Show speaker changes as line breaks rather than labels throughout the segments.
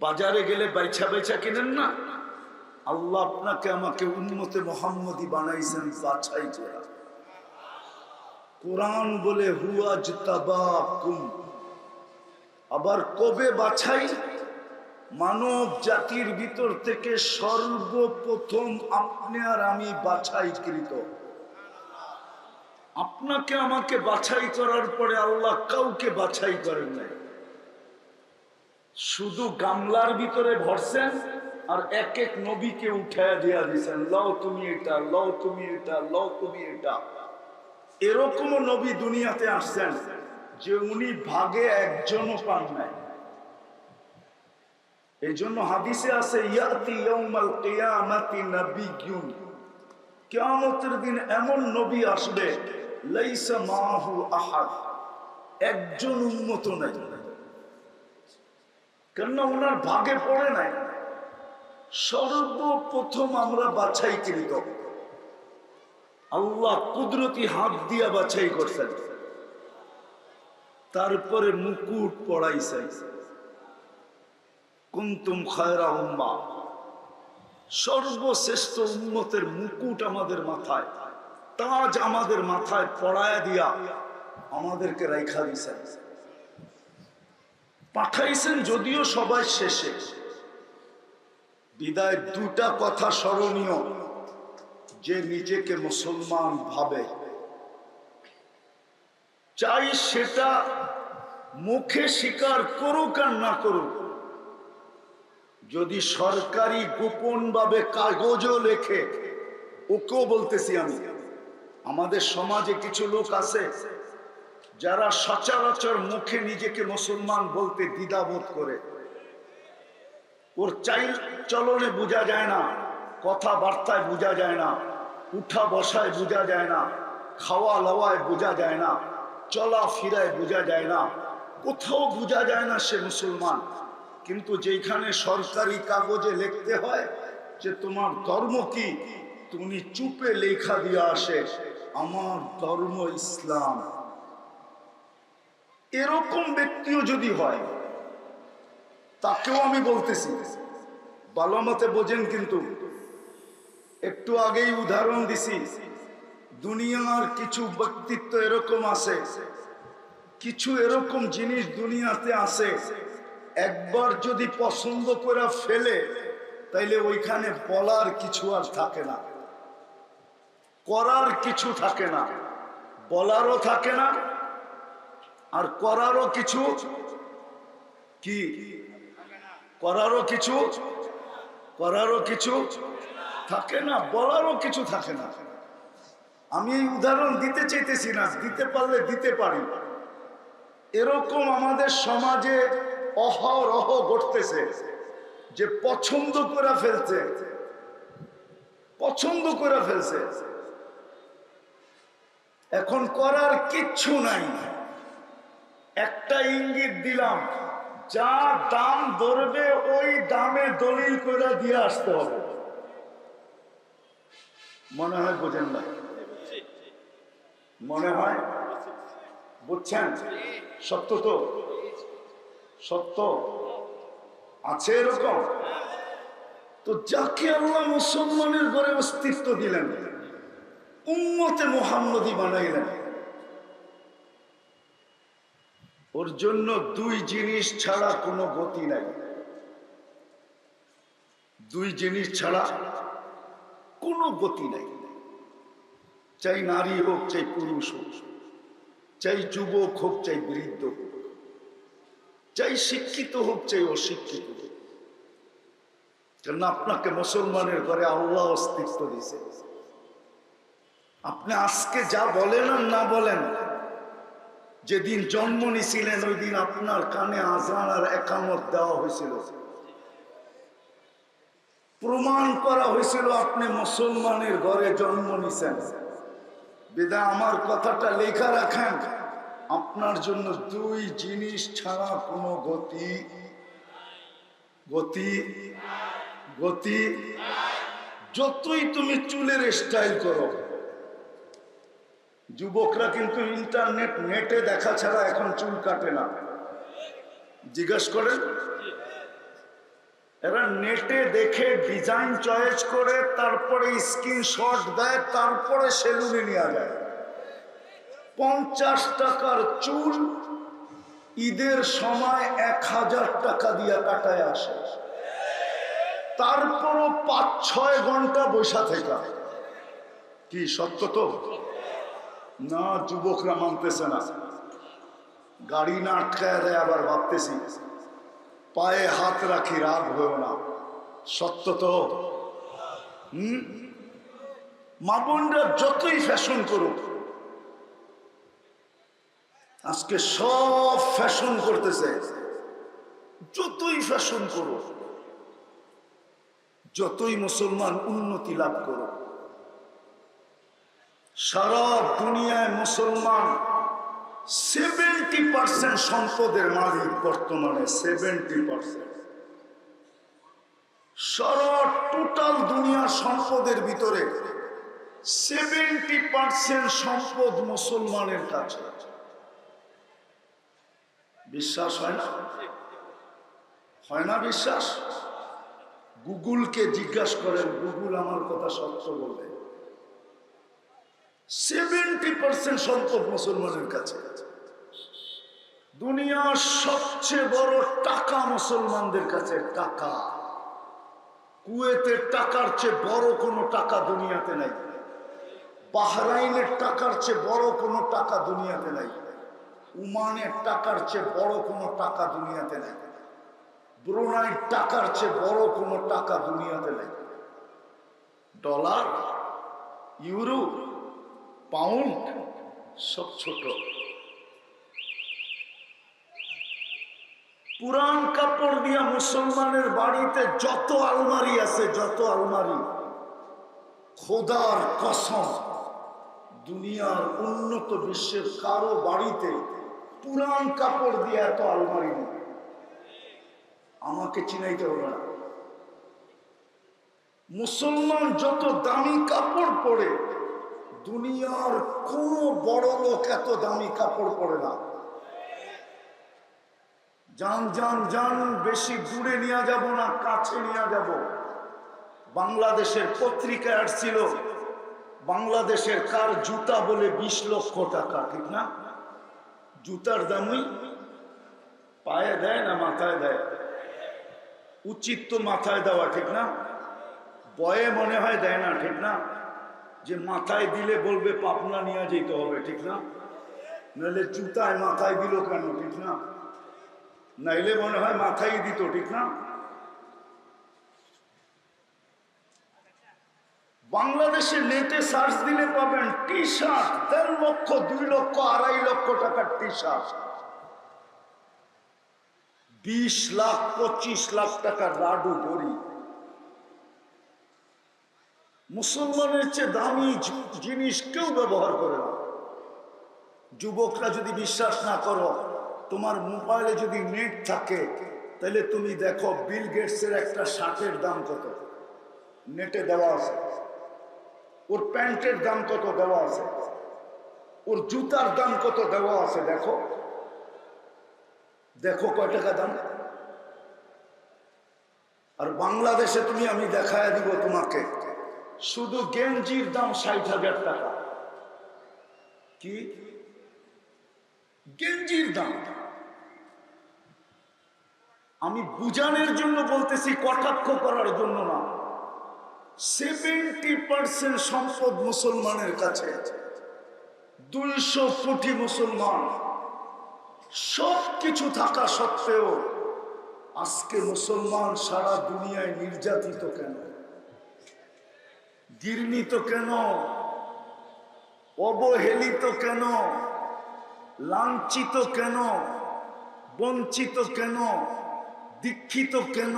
বাজারে গেলে বাইছা বাইছা কেনেন না। আল্লাহ আপনাকে আমাকে উন্মতে মোহাম্মদী বানাইছেন বাছাই করা। কোরআন বলে হুয়াজ আবার কবে বাছাই? মানব জাতির ভিতর থেকে সর্বপ্রথম আপনি আর আমি বাছাই বাছাইকৃত। আপনাকে আমাকে বাছাই করার পরে আল্লাহ কাউকে বাছাই করেন নাই। শুধু গামলার ভিতরে ভরছেন আর এক এক নবীকে উঠায় দিয়া দিয়েছেন লও তুমি এটা, লও তুমি এটা, লও তুমি এটা। এরকম নবী দুনিয়াতে আসছেন যে উনি ভাগে একজনও পান নাই। এই জন্য হাদিসে আছে, ইয়াতি দিন এমন নবী আসবে, লাইসা মাহু আহাদ। একজন উন্মত নাই। কেননা ওনার ভাগে পড়ে নাই। সর্বপ্রথম আমরা বাছাই বাছাইকৃত আল্লাহ কুদরতি হাত দিয়া বাছাই করছেন। তারপরে মুকুট পড়াইছেন। কুন্তুম খায়রা উম্মা। সর্বশ্রেষ্ঠ উন্মতের মুকুট আমাদের মাথায়, তাজ আমাদের মাথায় পড়ায় দিয়া আমাদেরকে রেখা দিছেন। পাঠাইছেন যদিও সবাই শেষে। বিদায় দুটা কথা স্মরণীয়, যে নিজেকে মুসলমান ভাবে। চাই সেটা মুখে স্বীকার করুক আর না করুক। যদি সরকারি গোপন ভাবে কাগজও লেখে, ওকেও বলতেছি আমি। আমাদের সমাজে কিছু লোক আছে যারা সচরাচর মুখে নিজেকে মুসলমান বলতে দ্বিধাবোধ করে, ওর চাই চলনে বোঝা যায় না, কথাবার্তায় বোঝা যায় না, উঠা বসায় বোঝা যায় না, খাওয়া লওয়ায় বোঝা যায় না, চলা ফিরায় বোঝা যায় না, কোথাও বোঝা যায় না সে মুসলমান। কিন্তু যেখানে সরকারি কাগজে লিখতে হয় যে তোমার ধর্ম কি, তুমি চুপে লেখা দিয়ে আসে, আমার ধর্ম ইসলাম। এরকম ব্যক্তিও যদি হয়, তাকেও আমি বলতেছি। ভালো মতে বোঝেন কিন্তু, একটু আগেই উদাহরণ দিছি, দুনিয়ার কিছু ব্যক্তিত্ব এরকম আছে, কিছু এরকম জিনিস দুনিয়াতে আছে, একবার যদি পছন্দ করে ফেলে, তাইলে ওইখানে বলার কিছু আর থাকে না, করার কিছু থাকে না, বলারও থাকে না আর করারও কিছু? কি? করারও কিছু? করারও কিছু? থাকে না, বলারও কিছু থাকে না। আমি এই উদাহরণ দিতে চাইতেছি না, দিতে পারলে দিতে পারি। এরকম আমাদের সমাজে অহরহ ঘটতেছে যে পছন্দ করে ফেলছে। পছন্দ করে ফেলছে। এখন করার কিচ্ছু নাই। একটা ইঙ্গিত দিলাম, যা দাম ধরবে, ওই দামে দলিল করে দিয়ে আসতে হবে। মনে হয় বোঝেন না? মনে হয়? বুঝছেন? সত্য তো? সত্য? আছে এরকম? তো যাকে আল্লাহ মুসলমানের ঘরে অস্তিত্ব দিলেন, উম্মতে মোহাম্মদী বানাইলেন ওর জন্য দুই জিনিস ছাড়া কোনো গতি নাই। দুই জিনিস ছাড়া কোনো গতি নাই। চাই নারী হোক, চাই পুরুষ হোক, চাই যুবক হোক, চাই বৃদ্ধ হোক, চাই শিক্ষিত হোক, চাই অশিক্ষিত হোক। কেন আপনাকে মুসলমানের ঘরে আল্লাহ অস্তিত্ব দিছে আপনি আজকে যা বলেন আর না বলেন যেদিন জন্ম নিছিলেন ওই দিন আপনার কানে আজান আর একামত দেওয়া হয়েছিল। প্রমাণ করা হয়েছিল আপনি মুসলমানের ঘরে জন্ম নিছেন বেদা, আমার কথাটা লেখা রাখেন। আপনার জন্য দুই জিনিস ছাড়া কোনো গতি গতি গতি যতই তুমি চুলের স্টাইল করো যুবকরা কিন্তু ইন্টারনেট, নেটে দেখা ছাড়া এখন চুল কাটে না। জিজ্ঞেস করেন? এরা নেটে দেখে ডিজাইন চয়েস করে, তারপরে স্ক্রিনশট দেয়, তারপরে সেলুনে নেওয়া যায়। পঞ্চাশ টাকার চুল ঈদের সময় এক হাজার টাকা দিয়ে কাটায় আসে। তারপরও পাঁচ ছয় ঘণ্টা বসা থেকে। কি সত্য তো? না, যুবকরা মানতেছে না। গাড়ি না আটকায় দেয় আবার ভাবতেছি, পায়ে হাত রাখি, রাগ হয়েও না। সত্য তো? হম? মা বোনরা যতই ফ্যাশন করুক, আজকে সব ফ্যাশন করতেছে। যতই ফ্যাশন করুক, যতই মুসলমান উন্নতি লাভ করুক সারা দুনিয়ায় মুসলমান সেভেন্টি পার্সেন্ট সম্পদের মালিক বর্তমানে সেভেন্টি পার্সেন্ট সারা টোটাল দুনিয়ার সম্পদের ভিতরে সেভেন্টি পার্সেন্ট সম্পদ মুসলমানের কাছে। বিশ্বাস হয় না? হয় না বিশ্বাস? গুগলকে জিজ্ঞাসা করেন, গুগল আমার কথা সত্য বলে। সেভেন্টি পার্সেন্ট সম্পদ মুসলমানের কাছে। দুনিয়ার সবচেয়ে বড় টাকা মুসলমানদের কাছে টাকা। কুয়েতের টাকার চেয়ে বড় কোনো টাকা দুনিয়াতে নাই। বাহরাইনের টাকার চেয়ে বড় কোনো টাকা দুনিয়াতে নাই। উমানের টাকার চেয়ে বড় কোনো টাকা দুনিয়াতে নাই। ব্রুনাইর টাকার চেয়ে বড় কোনো টাকা দুনিয়াতে নাই। ডলার, ইউরো পাউন্ড সব ছোট। পুরান কাপড় দিয়া মুসলমানের বাড়িতে যত আলমারি আছে, যত আলমারি, খোদার কসম, দুনিয়ার উন্নত বিশ্বের কারও বাড়িতে পুরান কাপড় দিয়ে এত আলমারি নেই। আমাকে চিনাইতে হবে না। মুসলমান যত দামি কাপড় পরে দুনিয়ার কোন বড় লোক এত দামি কাপড় পরে না। যান যান যান, বেশি দূরে নিয়ে যাব না, কাছে নিয়ে যাব। বাংলাদেশের পত্রিকায় আসছিল, বাংলাদেশের কার জুতা বলে বিশ লক্ষ টাকা, ঠিক না? জুতার দামই পায়ে দেয় না, মাথায় দেয়? উচিত তো মাথায় দেওয়া, ঠিক না? বয়ে মনে হয় দেয় না, ঠিক না? যে মাথায় দিলে বলবে পাপনা নিয়ে যেতে হবে, ঠিক না? নাহলে জুতায় মাথায় দিল কেন, ঠিক না? নাইলে মনে হয় মাথায় দিত, ঠিক না? বাংলাদেশে নেটে সার্চ দিলে পাবেন টি শার্ট দেড় লক্ষ, দুই লক্ষ, আড়াই লক্ষ টাকার টি শার্ট বিশ লাখ, পঁচিশ লাখ টাকার লাডু গড়ি মুসলমানের চেয়ে দামি জিনিস কেউ ব্যবহার করে না। যুবকরা যদি বিশ্বাস না করো, তোমার মোবাইলে যদি নেট থাকে, তাহলে তুমি দেখো বিল গেটসের একটা শার্টের দাম কত। নেটে দেওয়া আছে। ওর প্যান্টের দাম কত দেওয়া আছে। ওর জুতার দাম কত দেওয়া আছে দেখো। দেখো কয় টাকা দাম। আর বাংলাদেশে তুমি, আমি দেখায় দিব তোমাকে। শুধু গেঞ্জির দাম ষাট হাজার টাকা। কি? গেঞ্জির দাম। আমি বুঝানোর জন্য বলতেছি, কটাক্ষ করার জন্য না। সেভেন্টি পার্সেন্ট সম্পদ মুসলমানের কাছে। দুইশো কোটি মুসলমান। সব কিছু থাকা সত্ত্বেও আজকে মুসলমান সারা দুনিয়ায় নির্যাতিত কেন? ঘৃণিত কেন? অবহেলিত কেন? লাঞ্ছিত কেন? বঞ্চিত কেন? দীক্ষিত কেন?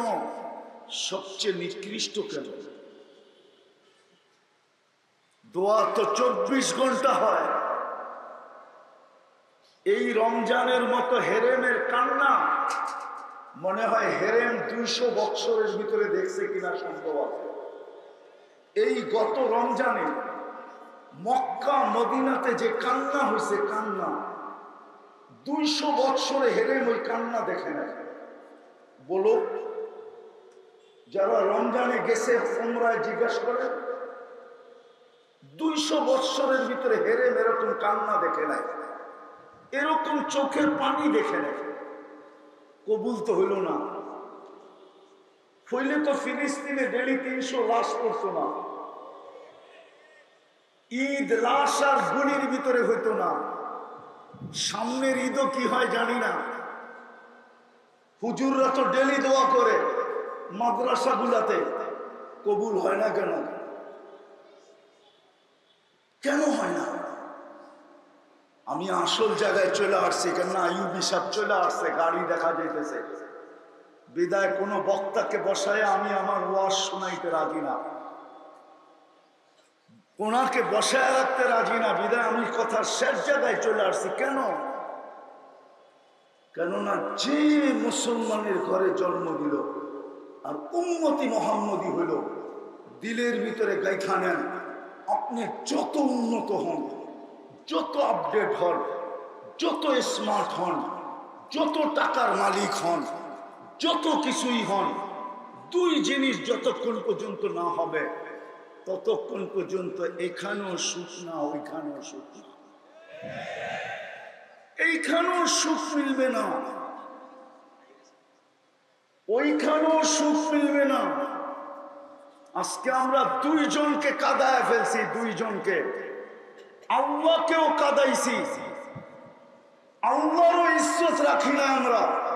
সবচেয়ে নিকৃষ্ট কেন? দোয়া তো চব্বিশ ঘণ্টা হয়। এই রমজানের মতো হেরেমের কান্না মনে হয় হেরেম দুইশো বৎসরের ভিতরে দেখছে কিনা সম্ভব আছে। এই গত রমজানে মক্কা, মদিনাতে যে কান্না হয়েছে, কান্না। দুইশো বৎসরে হেরে ওই কান্না দেখে নেয় বলো, যারা রমজানে গেছে তোমরায় জিজ্ঞেস করে, দুইশো বৎসরের ভিতরে হেরে এরকম কান্না দেখে নাই। এরকম চোখের পানি দেখে নাই। কবুল তো হইল না। হইলে তো ফিলিস্তিনে ডেলি তিনশো লাশ পড়তো না। ঈদ লাশ আর গুলির ভিতরে হইতো না। সামনের ঈদও কি হয় জানি না। হুজুররা তো ডেলি দোয়া করে মাদ্রাসা গুলাতে কবুল হয় না কেন? কেন হয় না? আমি আসল জায়গায় চলে আসছি কেন না আইউবি সাহেব চলে আসছে, গাড়ি দেখা যাইতেছে। বিদায় কোনো বক্তাকে বসায় আমি আমার ওয়াজ শোনাইতে রাজি না। ওনাকে বসায় রাখতে রাজি না, বিদায় আমি কথার শেষ জায়গায় চলে আসছি। কেন? কেননা যে মুসলমানের ঘরে জন্ম দিল আর উন্নতি মোহাম্মদী হইল, দিলের ভিতরে গাইখা নেন, আপনি যত উন্নত হন, যত আপডেট হন, যত স্মার্ট হন, যত টাকার মালিক হন যত কিছুই হন, দুই জিনিস যতক্ষণ পর্যন্ত না হবে, ততক্ষণ পর্যন্ত এখানেও সুখ না, ওইখানেও সুখ না। এইখানেও সুখ মিলবে না। ওইখানেও সুখ মিলবে না। আজকে আমরা দুইজনকে কাদায় ফেলছি, দুইজনকে। আল্লাহকেও কাদাইছি। আল্লাহরও ইজ্জত রাখি না আমরা।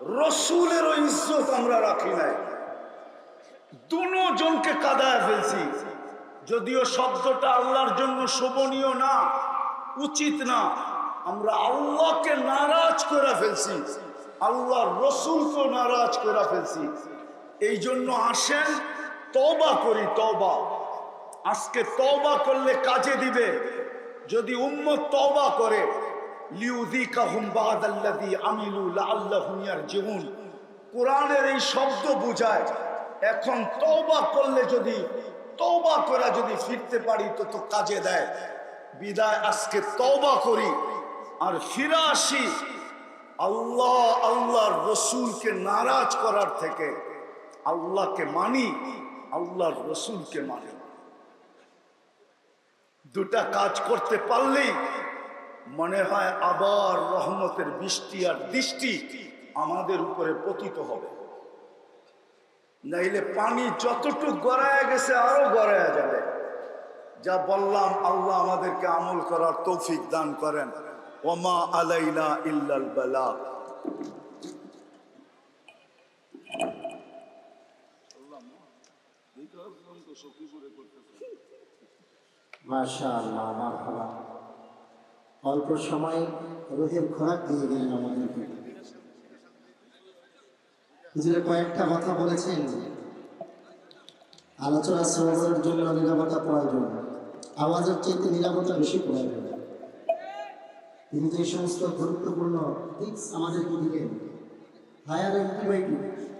রসুলেরও ইজ্জত আমরা রাখি নাই। দুজনকে কাদায় ফেলছি। যদিও শব্দটা আল্লাহর জন্য শোভনীয় না, উচিত না, আমরা আল্লাহকে নারাজ করে ফেলছি। আল্লাহ রসুলকে নারাজ করে ফেলছি। এই জন্য আসেন তবা করি তবা আজকে তবা করলে কাজে দিবে। যদি উম্মত তবা করে কোরআনের এই শব্দ বোঝায়, এখন তওবা করলে যদি, তওবা করা যদি ফিরতে পারি, তো তো কাজে দেয়। বিদায়, আজকে তওবা করি, আর ফিরে আসি আল্লাহ, আল্লাহর রসুলকে নারাজ করার থেকে। আল্লাহকে মানি, আল্লাহর রসুলকে মানি। দুটা কাজ করতে পারলেই মনে হয় আবার রহমতের বৃষ্টি আর দৃষ্টি আমাদের উপরে পতিত হবে। নাইলে পানি যতটুক গড়ায় গেছে আরও গড়ায় যাবে। যা বললাম, আল্লাহ আমাদেরকে আমল করার তৌফিক দান করেন। ওমা আলাইলা ইল্লাল বালা।
মাশা আল্লাহ মারহাবা। অল্প সময়ে রোহের খোরাক দিয়ে গেলেন আমাদেরকে। হুজুরে কয়েকটা কথা বলেছেন। যে আলোচনা শ্রবণের জন্য নিরাপত্তা প্রয়োজন। আওয়াজের চাইতে নিরাপত্তা বেশি প্রয়োজন। তিনি যে সমস্ত গুরুত্বপূর্ণ টিপস আমাদেরকে দিলেন হায়ার অ্যান্টিবায়োটিক